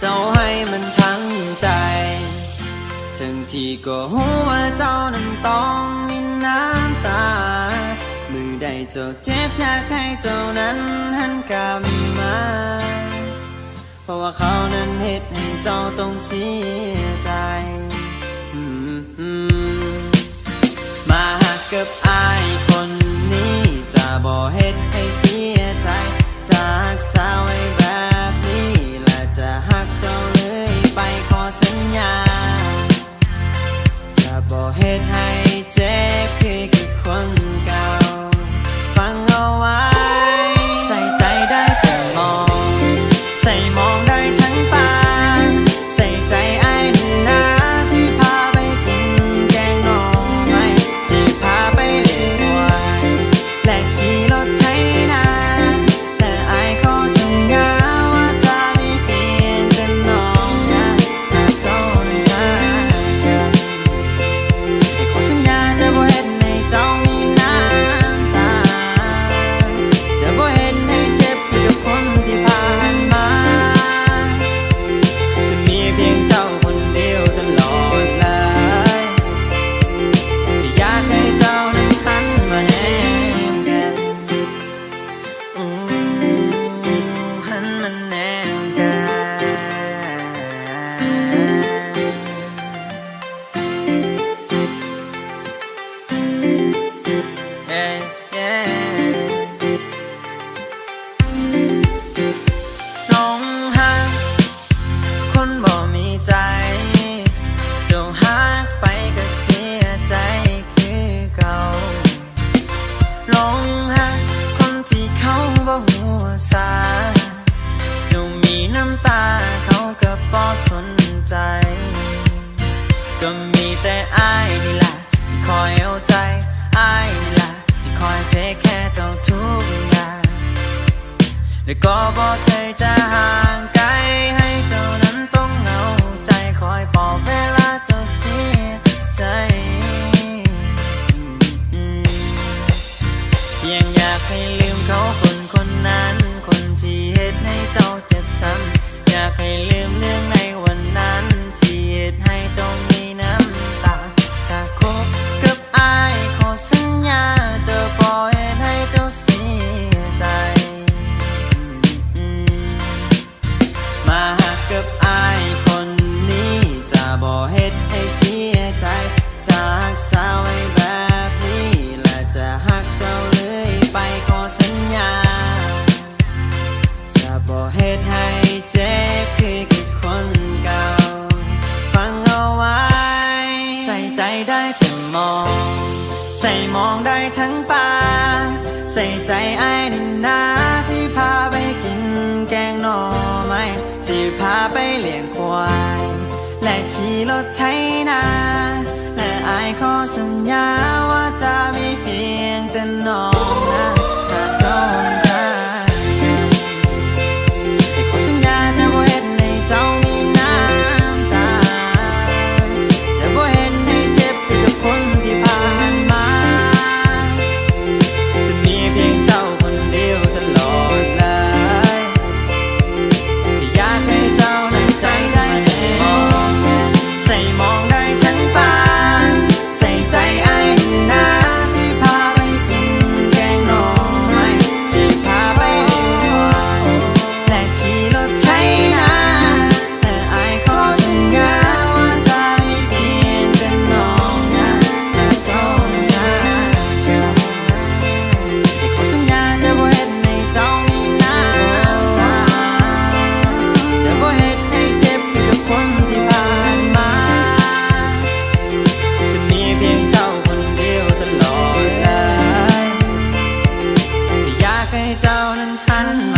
เจ้าให้มันทั้งใจ ทั้งที่ก็หัวเจ้านั้นต้องมีน้ำตา มือใดเจ้าเจ็บอยากให้เจ้านั้นหันกลับมา เพราะว่าเขานั้นเหตุให้เจ้าต้องเสียใจ มาหักกับอายคนนี้ จะบอกเหตุให้เสียใจจากสาว และก็บอกเคยจะหา ได้แต่มอง ใส่มองได้ทั้งป่าใส่ใจไอ้หนินนที่พาไปกินแกงหน่อไมที่พาไปเลี้ยงควาย และขี่รถไถนาและไอ้ขอสัญญา and my